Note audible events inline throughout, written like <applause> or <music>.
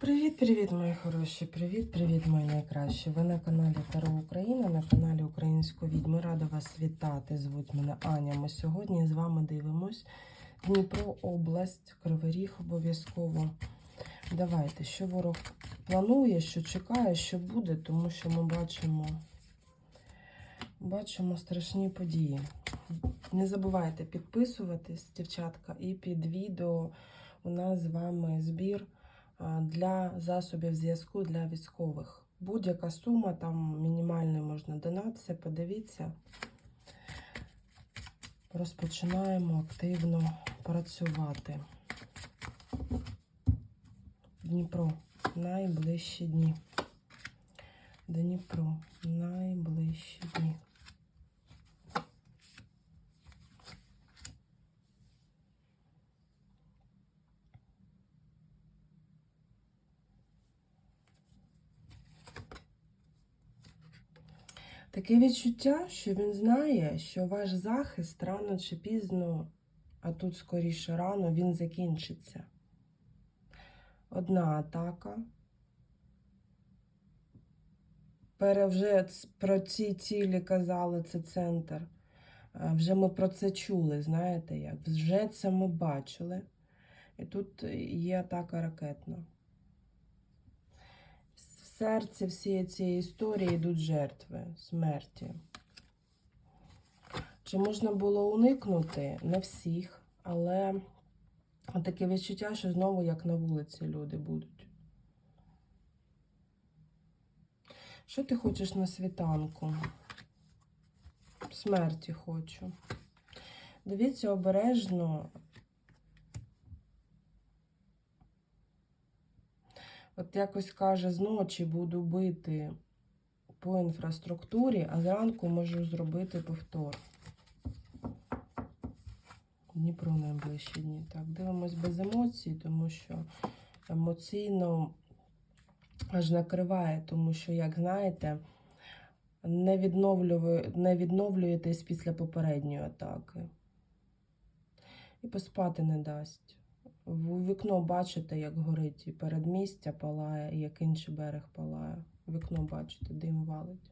Привіт-привіт, мої хороші! Привіт-привіт, мої найкращі! Ви на каналі Таро Україна, на каналі Української відьми. Рада вас вітати. Звуть мене Аня. Ми сьогодні з вами дивимось Дніпро, область, Кривий обов'язково. Давайте, що ворог планує, що чекає, що буде, тому що ми бачимо, бачимо страшні події. Не забувайте підписуватись, дівчатка, і під відео у нас з вами збір для засобів зв'язку для військових. Будь-яка сума, там мінімальний можна донат, все подивіться. Розпочинаємо активно працювати. Дніпро. Найближчі дні. Дніпро. Найближчі дні. Таке відчуття, що він знає, що ваш захист рано чи пізно, а тут скоріше рано, він закінчиться. Одна атака. Пере вже про ці цілі казали, це центр. Е, Вже ми про це чули, знаєте як? Вже це ми бачили. І тут є атака ракетна. В серці всієї цієї історії йдуть жертви, смерті. Чи можна було уникнути? Не всіх, але таке відчуття, що знову як на вулиці люди будуть. Що ти хочеш на світанку? Смерті хочу. Дивіться обережно. От якось каже, зночі буду бити по інфраструктурі, а зранку можу зробити повтор. Дніпро найближчі дні. Так, дивимось без емоцій, тому що емоційно аж накриває, тому що, як знаєте, не, відновлює, не відновлюєтесь після попередньої атаки. І поспати не дасть. В вікно бачите, як горить і передмістя палає, і як інший берег палає. Вікно бачите, дим валить.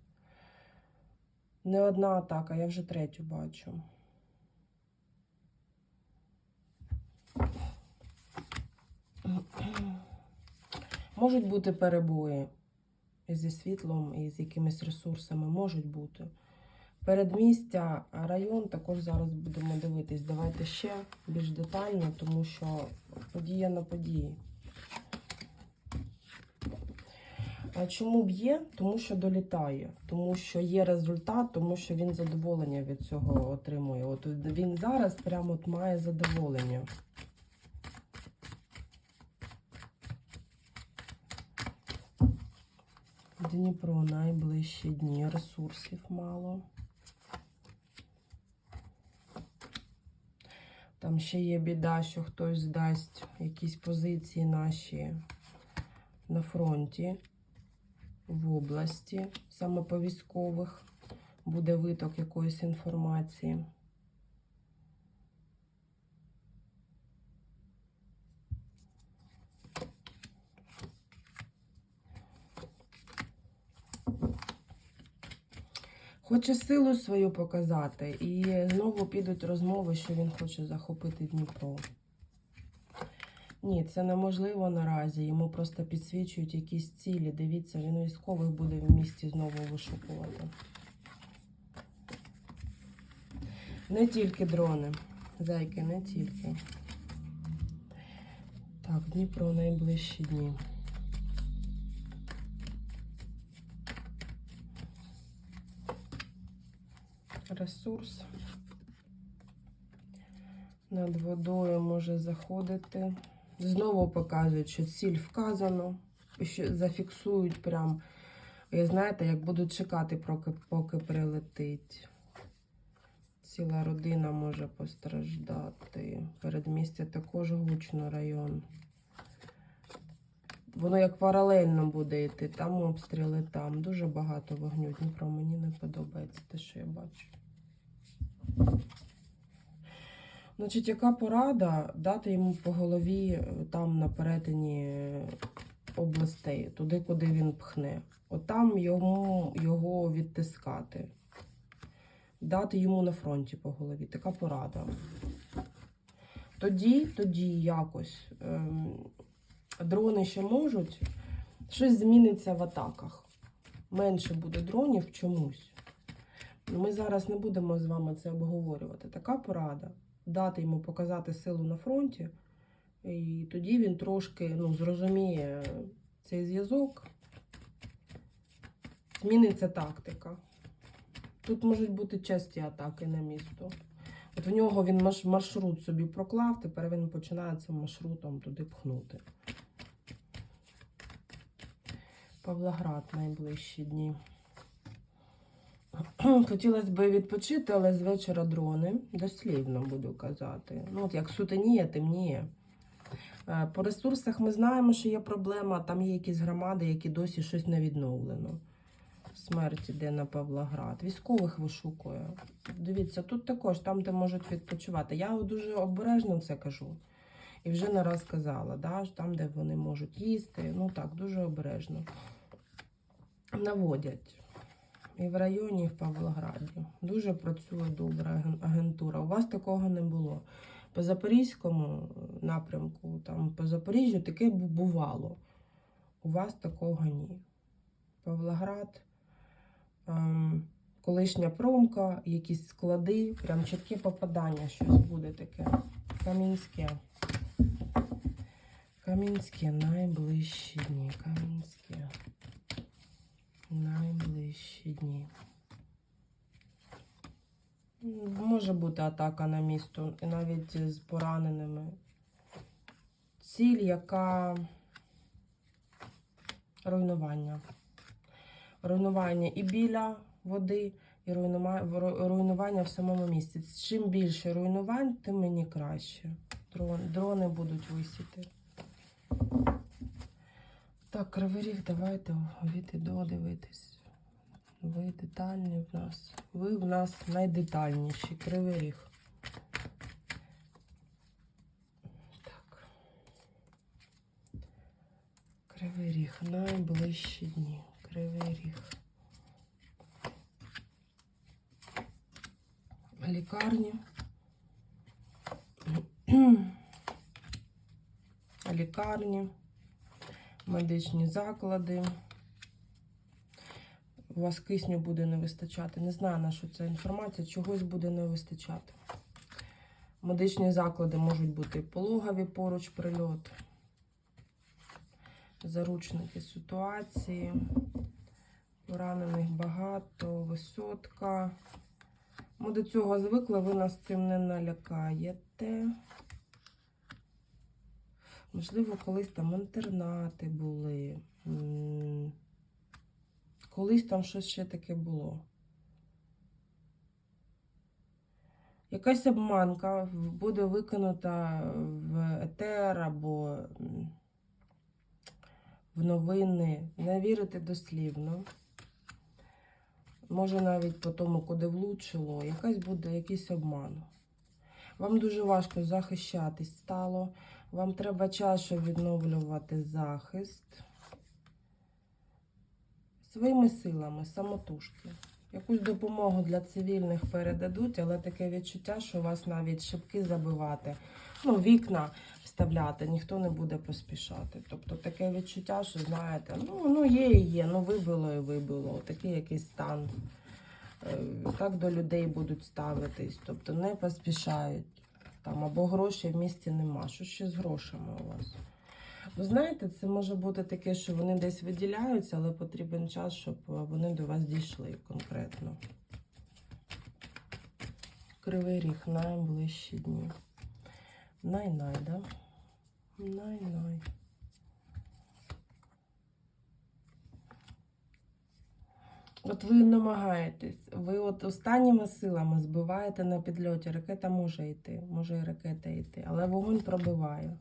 Не одна атака, я вже третю бачу. Можуть бути перебої зі світлом, і з якимись ресурсами. Можуть бути. Передмістя, район також зараз будемо дивитись. Давайте ще більш детально, тому що подія на події. А чому б'є? Тому що долітає, тому що є результат, тому що він задоволення від цього отримує. От він зараз прямо от має задоволення. Дніпро найближчі дні, ресурсів мало. Там ще є біда, що хтось здасть якісь позиції наші на фронті в області, саме по військових, буде виток якоїсь інформації. Хоче силу свою показати, і знову підуть розмови, що він хоче захопити Дніпро. Ні, це неможливо наразі. Йому просто підсвічують якісь цілі. Дивіться, він військових буде в місті знову вишукувати. Не тільки дрони. Зайки, не тільки. Так, Дніпро найближчі дні. Ресурс. Над водою може заходити. Знову показують, що ціль вказано, що зафіксують прям. І знаєте, як будуть чекати, поки прилетить. Ціла родина може постраждати. Передмістя також гучно район. Воно як паралельно буде йти. Там обстріли, там. Дуже багато вогню. Дніпро мені не подобається те, що я бачу. Значить, яка порада дати йому по голові е, там на перетині е, областей, туди, куди він пхне. Отам йому його відтискати. Дати йому на фронті по голові. Така порада. Тоді, тоді якось ем, дрони ще можуть, щось зміниться в атаках. Менше буде дронів чомусь. Ми зараз не будемо з вами це обговорювати. Така порада. Дати йому показати силу на фронті, і тоді він трошки ну, зрозуміє цей зв'язок. Зміниться тактика. Тут можуть бути часті атаки на місто. От в нього він маршрут собі проклав, тепер він починає цим маршрутом туди пхнути. Павлоград найближчі дні. Хотілося б відпочити, але з вечора дрони. Дослівно буду казати. Ну, от як сутеніє, темніє. Е, По ресурсах ми знаємо, що є проблема. Там є якісь громади, які досі щось не відновлено. Смерть іде на Павлоград. Військових вишукує. Дивіться, тут також там, де можуть відпочивати. Я дуже обережно це кажу. І вже не раз казала, да? там, де вони можуть їсти. Ну так, дуже обережно. Наводять. І в районі, і в Павлограді. Дуже працює добра агентура. У вас такого не було. По Запорізькому напрямку, там по Запоріжжю таке бувало. У вас такого ні. Павлоград, ем, колишня промка, якісь склади, прям чітке попадання, щось буде таке. Кам'янське. Кам'янське найближчі дні. Кам'янське. Найближчі дні. Може бути атака на місто, і навіть з пораненими. Ціль, яка руйнування. Руйнування і біля води, і руйнування в самому місті. Чим більше руйнувань, тим мені краще. Дрони будуть висіти. Так, Кривий Ріг, давайте від і дивитись. Ви детальні в нас. Ви в нас найдетальніші. Кривий Ріг. Так. Кривий Ріг. Найближчі дні. Кривий Ріг. Лікарні. Лікарні медичні заклади. У вас кисню буде не вистачати. Не знаю, на що ця інформація, чогось буде не вистачати. Медичні заклади можуть бути пологові поруч прильот, заручники ситуації, поранених багато, висотка. Ми до цього звикли, ви нас цим не налякаєте. Можливо, колись там інтернати були. Колись там щось ще таке було. Якась обманка буде викинута в етер або в новини. Не вірити дослівно. Може навіть по тому, куди влучило, якась буде якийсь обман. Вам дуже важко захищатись стало. Вам треба щоб відновлювати захист своїми силами, самотужки. Якусь допомогу для цивільних передадуть, але таке відчуття, що вас навіть шибки забивати, ну, вікна вставляти, ніхто не буде поспішати. Тобто таке відчуття, що знаєте, ну, ну є і є, ну вибило і вибило. Такий якийсь стан. Е, Так до людей будуть ставитись, тобто не поспішають. Там або грошей в місті нема. Що ще з грошами у вас? Ви знаєте, це може бути таке, що вони десь виділяються, але потрібен час, щоб е, вони до вас дійшли конкретно. Кривий ріг найближчі дні. Най-най, да? Най-най. От ви намагаєтесь, ви от останніми силами збиваєте на підльоті. Ракета може йти, може і ракета йти, але вогонь пробиває.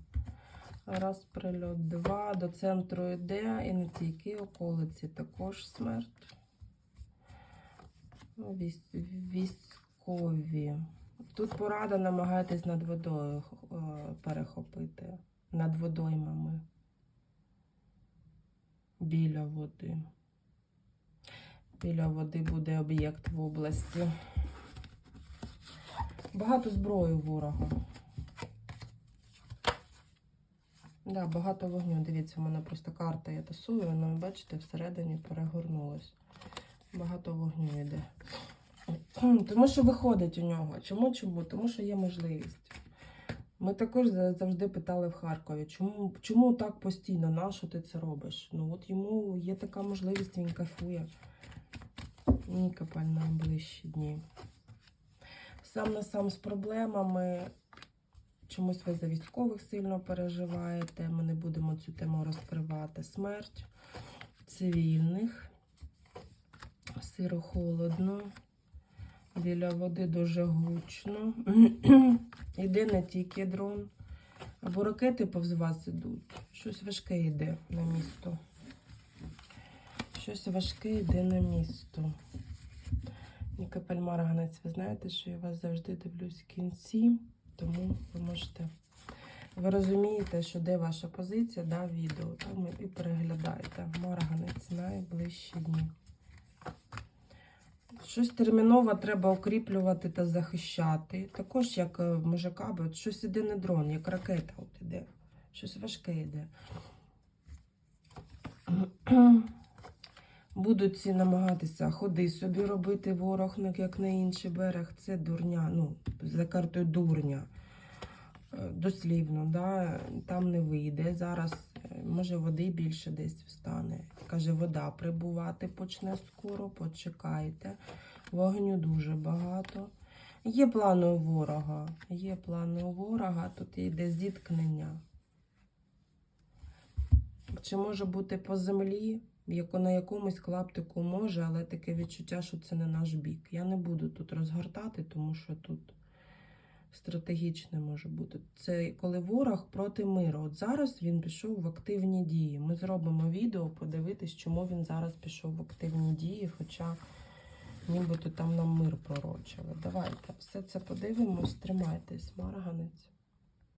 Раз прильот, два, до центру йде, і не тільки околиці також смерть. Військові. Тут порада намагайтесь над водою е, перехопити, над водоймами. біля води. Біля води буде об'єкт в області. Багато зброї ворога. Да, багато вогню. Дивіться, у мене просто карта я тасую, вона, бачите, всередині перегорнулась. Багато вогню йде. Тому що виходить у нього. Чому? Чому? Тому що є можливість. Ми також завжди питали в Харкові, чому, чому так постійно, на що ти це робиш? Ну от йому є така можливість, він кайфує. Нікопаль на найближчі дні. Сам на сам з проблемами. Чомусь ви за військових сильно переживаєте. Ми не будемо цю тему розкривати. Смерть цивільних. Сиро холодно. Біля води дуже гучно. <clears throat> Іде не тільки дрон. Або ракети повз вас ідуть. Щось важке йде на місто. Щось важке йде на місто. Нікопель Марганець, ви знаєте, що я вас завжди дивлюсь в кінці, тому ви можете. Ви розумієте, що де ваша позиція, да, відео, там і переглядаєте. Марганець найближчі дні. Щось терміново треба укріплювати та захищати. Також як е, в Межикабі, от щось іде не дрон, як ракета от іде. Щось важке йде. Будуть намагатися ходи собі робити ворог, як на інший берег. Це дурня, ну, за картою дурня. Е, Дослівно, да? там не вийде. Зараз е, може води більше десь встане. Каже, вода прибувати почне скоро, почекайте. Вогню дуже багато. Є плани у ворога. Є плани у ворога, тут йде зіткнення. Чи може бути по землі, на якомусь клаптику може, але таке відчуття, що це не наш бік. Я не буду тут розгортати, тому що тут стратегічне може бути. Це коли ворог проти миру. От зараз він пішов в активні дії. Ми зробимо відео, подивитись, чому він зараз пішов в активні дії, хоча нібито там нам мир пророчили. Давайте все це подивимось, тримайтесь, Марганець.